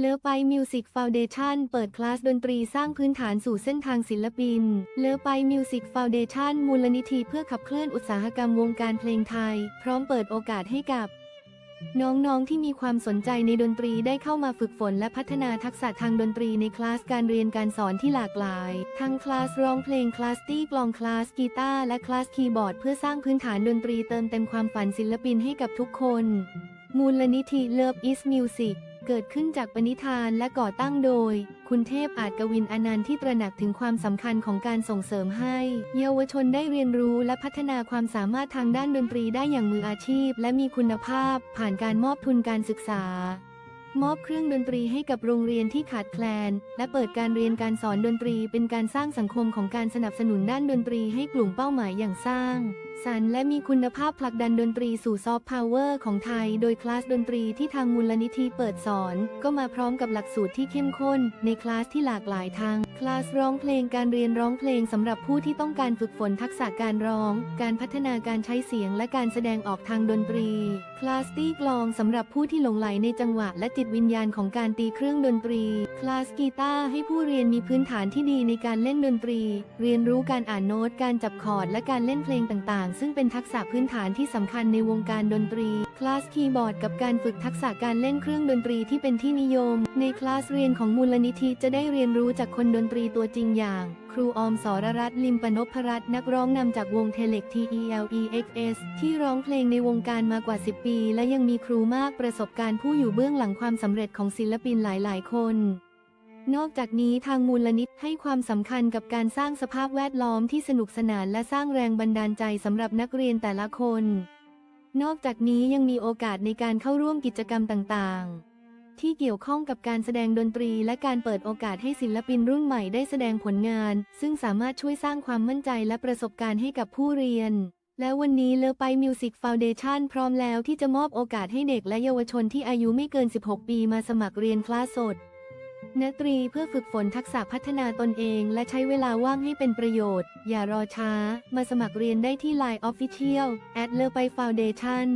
เลอไปมิวสิกฟาวเดชันเปิดคลาสดนตรีสร้างพื้นฐานสู่เส้นทางศิลปิน เลอไปมิวสิกฟาวเดชันมูลนิธิเพื่อขับเคลื่อนอุตสาหกรรมวงการเพลงไทย พร้อมเปิดโอกาสให้กับ น้องๆที่มีความสนใจในดนตรีได้เข้ามาฝึกฝนและพัฒนาทักษะทางดนตรีในคลาสการเรียนการสอนที่หลากหลาย ทั้งคลาสร้องเพลงคลาสตีกลองคลาสกีตาร์และคลาสคีย์บอร์ดเพื่อสร้างพื้นฐานดนตรีเติมเต็มความฝันศิลปินให้กับทุกคน มูลนิธิ Love is Music เกิดขึ้นจากปณิธานและก่อตั้งโดย คุณเทพอาจกวินอนันต์ที่ตระหนักถึงความสำคัญของการส่งเสริมให้ เยาวชนได้เรียนรู้และพัฒนาความสามารถทางด้านดนตรีได้อย่างมืออาชีพ และมีคุณภาพ ผ่านการมอบทุนการศึกษามอบเครื่องดนตรีให้กับโรงเรียนที่ขาดแคลน และเปิดการเรียนการสอนดนตรีเป็นการสร้างสังคมของการสนับสนุนด้านดนตรีให้กลุ่มเป้าหมายอย่างสร้าง สรรและมีคุณภาพผลักดันดนตรีสู่ซอฟต์พาวเวอร์ของไทย โดยคลาสดนตรีที่ทางมูลนิธิเปิดสอน ก็มาพร้อมกับหลักสูตรที่เข้มข้น ในคลาสที่หลากหลายทางคลาสร้องเพลงการเรียนร้องเพลงสำหรับผู้ที่ต้องการฝึกฝนทักษะการร้อง การพัฒนาการใช้เสียงและการแสดงออกทางดนตรี คลาสตีกลองสำหรับผู้ที่หลงไหลในจังหวะและจิตวิญญาณของการตีเครื่องดนตรี คลาสกีตาร์ให้ผู้เรียนมีพื้นฐานที่ดีในการเล่นดนตรี เรียนรู้การอ่านโน้ตการจับคอร์ดและการเล่นเพลงต่างๆ ซึ่งเป็นทักษะพื้นฐานที่สำคัญในวงการดนตรี คลาสคีย์บอร์ดกับการฝึกทักษะการเล่นเครื่องดนตรีที่เป็นที่นิยม ในคลาสเรียนของมูลนิธิจะได้เรียนรู้จากคนดนตรีตัวจริงอย่าง ครูออมสรรัตน์ลิมปนพรัตน์นักร้องนำจากวงเทเล็ก TELEXS ที่ร้องเพลงในวงการมากว่า 10 ปี และยังมีครูมากประสบการณ์ผู้อยู่เบื้องหลังความสำเร็จของศิลปินหลายๆ คน นอกจากนี้ทางมูลนิธิให้ความสำคัญกับการสร้างสภาพแวดล้อมที่สนุกสนานและสร้างแรงบันดาลใจสำหรับนักเรียนแต่ละคน นอกจากนี้ยังมีโอกาสในการเข้าร่วมกิจกรรมต่างๆ ที่เกี่ยวข้องกับการแสดงดนตรีและการเปิดโอกาสให้ศิลปินรุ่นใหม่ได้แสดงผลงาน ซึ่งสามารถช่วยสร้างความมั่นใจและประสบการณ์ให้กับผู้เรียน และวันนี้เลอไปมิวสิกฟาวเดชันพร้อมแล้วที่จะมอบโอกาสให้เด็กและเยาวชนที่อายุไม่เกิน 16 ปีมาสมัครเรียนคลาสสด นตรีเพื่อฝึกฝนทักษะพัฒนาตนเองและใช้เวลาว่างให้เป็นประโยชน์ อย่ารอช้า มาสมัครเรียนได้ที่ Line Official แอดเลอไปฟาวเดชัน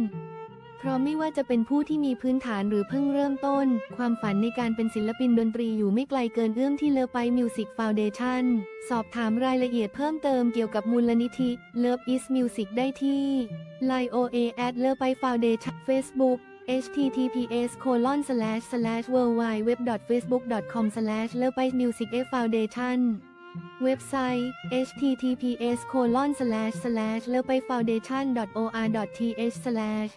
เพราะไม่ว่าจะเป็นผู้ที่มีพื้นฐานหรือเพิ่งเริ่มต้น ความฝันในการเป็นศิลปินดนตรีอยู่ไม่ไกลเกินเอื้อมที่เลอไปมิวสิกฟาวเดชันสอบถามรายละเอียดเพิ่มเติมเกี่ยวกับมูลนิธิ Love is Music ได้ที่ Line OA at เลอไปฟาวเดชัน Facebook https colon slash slash worldwide web facebook com slash เลอไปมิวสิกเอฟาวเดชันเว็บไซต์ https colon slash slash เลอไป foundation or th slash